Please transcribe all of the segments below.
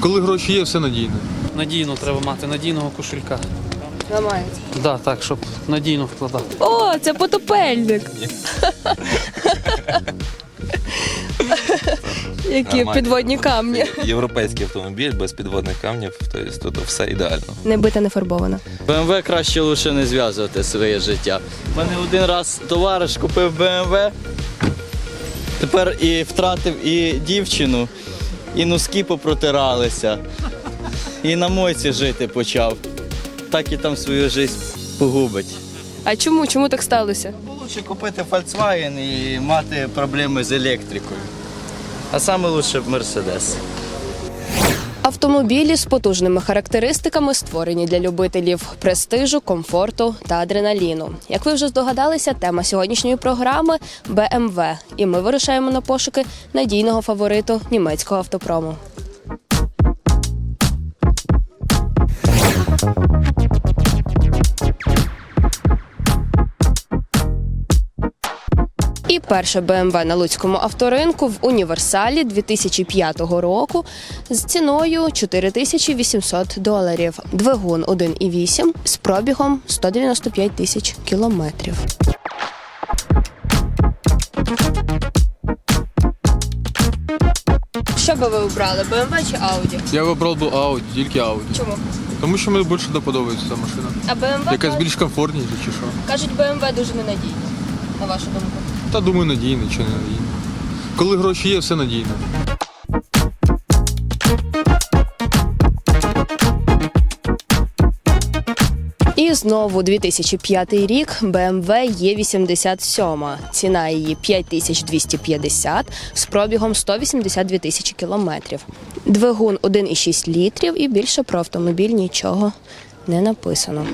Коли гроші є, все надійне. Надійно треба мати, надійного кошелька. Ламається. Да, так, щоб надійно вкладати. О, це потопельник. Які Нормально. підводні камні. Європейський автомобіль без підводних камнів, тобто тут все ідеально. Не бита, не фарбована. БМВ краще лише не зв'язувати своє життя. У мене один раз товариш купив БМВ, тепер і втратив і дівчину, і носки попротиралися, і на мойці жити почав. Так і там свою життя погубить. А чому? Чому так сталося? Лучше купити Volkswagen і мати проблеми з електрикою. А саме лучше Мерседес. Автомобілі з потужними характеристиками створені для любителів престижу, комфорту та адреналіну. Як ви вже здогадалися, тема сьогоднішньої програми BMW. І ми вирушаємо на пошуки надійного фавориту німецького автопрому. І перше BMW на Луцькому авторинку в універсалі 2005 року з ціною 4800 доларів. Двигун 1,8 з пробігом 195 тисяч кілометрів. Що би ви обрали, BMW чи Audi? Я вибрав би Audi, тільки Audi. Чому? Тому що мені більше подобається ця машина. А BMW Якась ка- більш комфортніша чи що. кажуть, BMW дуже ненадійна, на вашу думку. Та думаю, надійний чи не надійний. Коли гроші є, все надійне. І знову 2005 рік BMW E87. Ціна її 5250 з пробігом 182 тисячі кілометрів. Двигун 1,6 літрів і більше про автомобіль нічого не написано.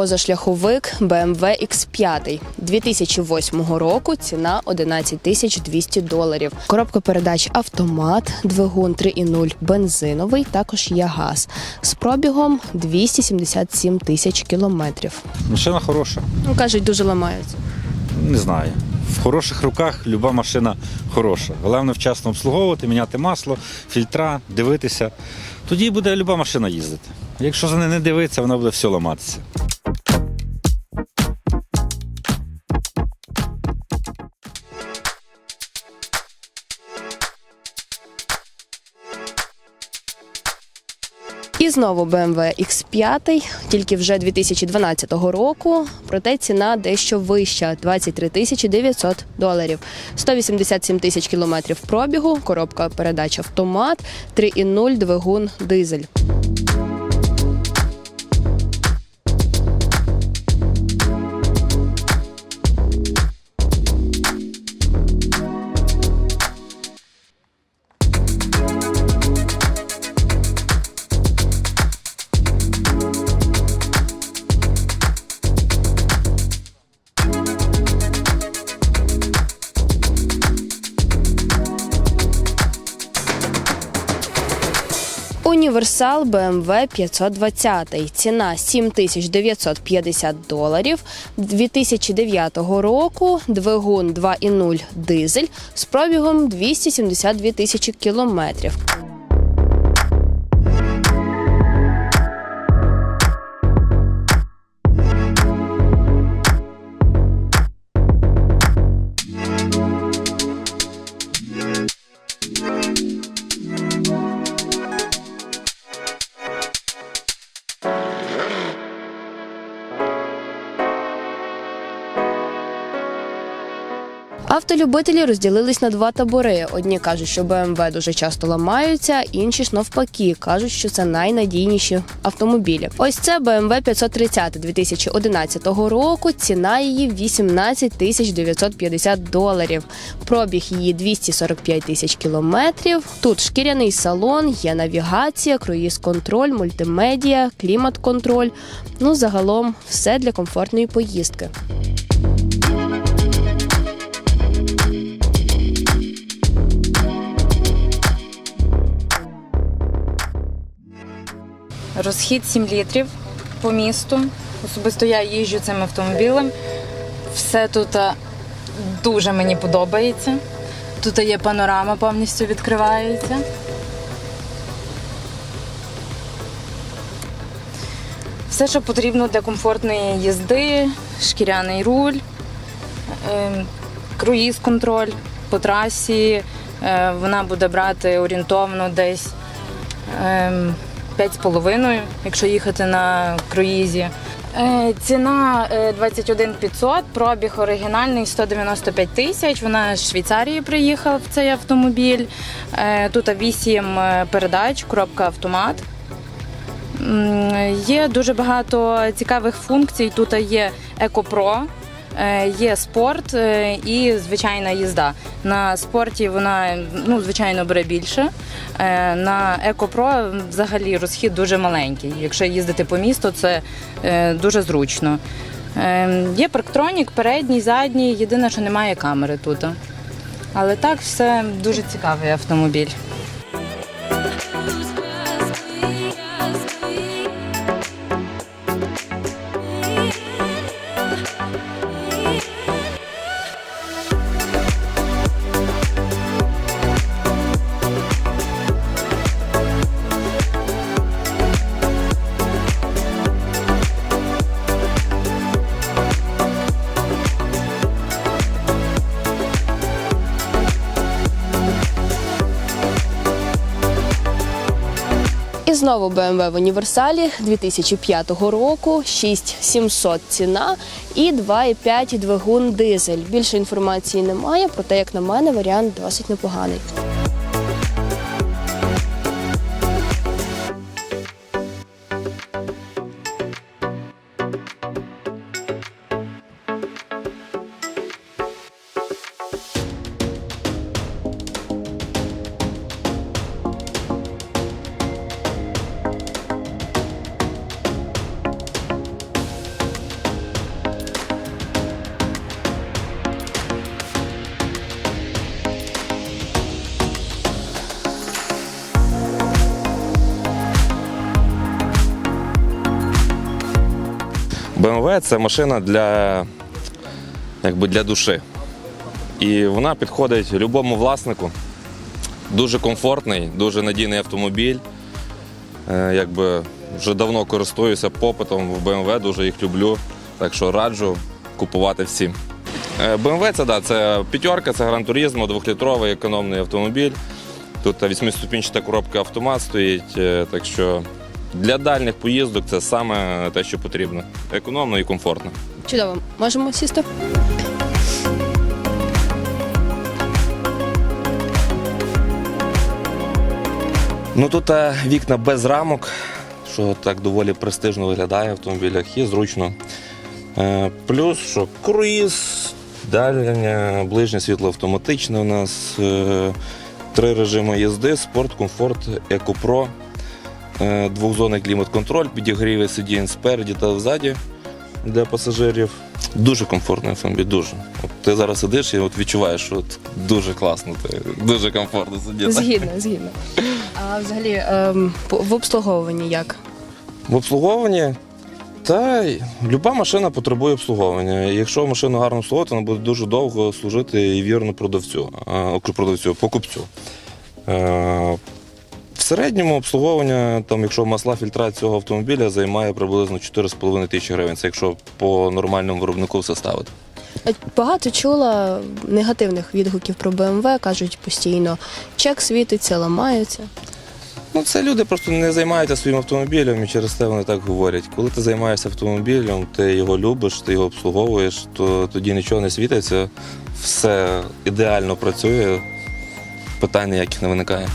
Позашляховик BMW X5 2008 року. Ціна 11 тисяч 200 доларів. Коробка передач автомат, двигун 3.0 бензиновий, також є газ з пробігом 277 тисяч кілометрів. Машина хороша, Ну кажуть, дуже ламаються. не знаю. В хороших руках люба машина хороша. Головне вчасно обслуговувати, міняти масло, фільтра, дивитися. Тоді буде люба машина їздити. Якщо за нею не дивитися, вона буде все ламатися. Знову BMW X5, тільки вже 2012 року. Проте ціна дещо вища 23 тисячі 900 доларів. 187 тисяч кілометрів пробігу, коробка передач автомат, 3,0 двигун дизель. Універсал BMW 520. Ціна 7950 доларів. 2009 року двигун 2.0 дизель з пробігом 272 тисячі кілометрів. Автолюбителі розділились на два табори. Одні кажуть, що BMW дуже часто ламаються, інші ж навпаки кажуть, що це найнадійніші автомобілі. Ось це BMW 530 2011 року. Ціна її 18 тисяч 950 доларів. Пробіг її 245 тисяч кілометрів. Тут шкіряний салон, є навігація, круїз-контроль, мультимедіа, клімат-контроль. Ну загалом все для комфортної поїздки. Розхід 7 літрів по місту. Особисто я їжджу цим автомобілем. Все тут дуже мені подобається. Тут є панорама, повністю відкривається. Все, що потрібно для комфортної їзди, шкіряний руль, ем, круїз-контроль по трасі. Е, Вона буде брати орієнтовно десь ем, 5,5, якщо їхати на круїзі. Е, Ціна е, 21 500, пробіг оригінальний 195 тисяч. Вона з Швейцарії приїхав в цей автомобіль. Е, Тут 8 передач, коробка автомат. Є дуже багато цікавих функцій. Тут є Екопро, е, є спорт е, і звичайна їзда. На спорті вона ну, звичайно бере більше. Е, На Екопро взагалі розхід дуже маленький. Якщо їздити по місту, це е, дуже зручно. Е, Є парктронік, передній, задній. Єдине, що немає камери тут. Але так все дуже цікавий автомобіль. Знову BMW в універсалі 2005 року, 6700 ціна і 2,5 двигун дизель. Більше інформації немає, проте, як на мене, варіант досить непоганий. BMW це машина для, якби для душі. І вона підходить любому власнику. Дуже комфортний, дуже надійний автомобіль. Е, Якби вже давно користуюся попитом в BMW, дуже їх люблю. Так що раджу купувати всім. Е, BMW це, да, це п'ятерка, це Gran Turismo, двохлітровий економний автомобіль. Тут восьмиступінчата коробка автомат стоїть, е, так що для дальніх поїздок це саме те, що потрібно. Економно і комфортно. Чудово, можемо сісти. Ну тут е, вікна без рамок, що так доволі престижно виглядає в автомобілях і зручно. Е, Плюс, що круїз, дальнє, ближнє світло автоматичне у нас, е, три режими їзди, спорт, комфорт, екопро, двохзонний клімат-контроль, підігріви сидінь спереді та ззаді для пасажирів. Дуже комфортний автомобіль, дуже. От ти зараз сидиш і от відчуваєш, що от дуже класно, ти, дуже комфортно сидіти. Згідно, згідно. А взагалі ем, по- в обслуговуванні як? В обслуговуванні та й люба машина потребує обслуговування. Якщо машину гарно обслуговувати, вона буде дуже довго служити і вірно продавцю, а, окрім продавцю, покупцю. Е, середньому обслуговування, там, якщо масла фільтра цього автомобіля, займає приблизно 4,5 тисячі гривень. Це якщо по нормальному виробнику все ставити. Е, Багато чула негативних відгуків про BMW, кажуть постійно, чек світиться, ламається. Ну, це люди просто не займаються своїм автомобілем і через це вони так говорять. Коли ти займаєшся автомобілем, ти його любиш, ти його обслуговуєш, то тоді нічого не світиться, все ідеально працює, питань ніяких не виникає.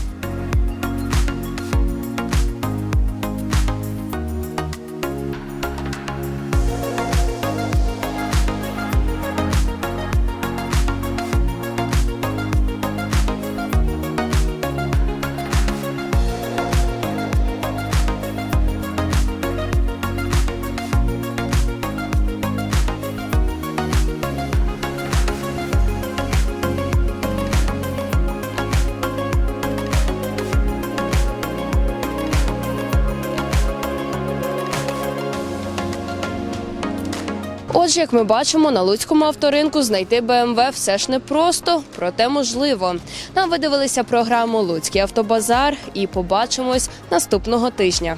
Отже, як ми бачимо, на луцькому авторинку знайти БМВ все ж непросто, проте можливо. Нам видивилися програму Луцький автобазар і побачимось наступного тижня.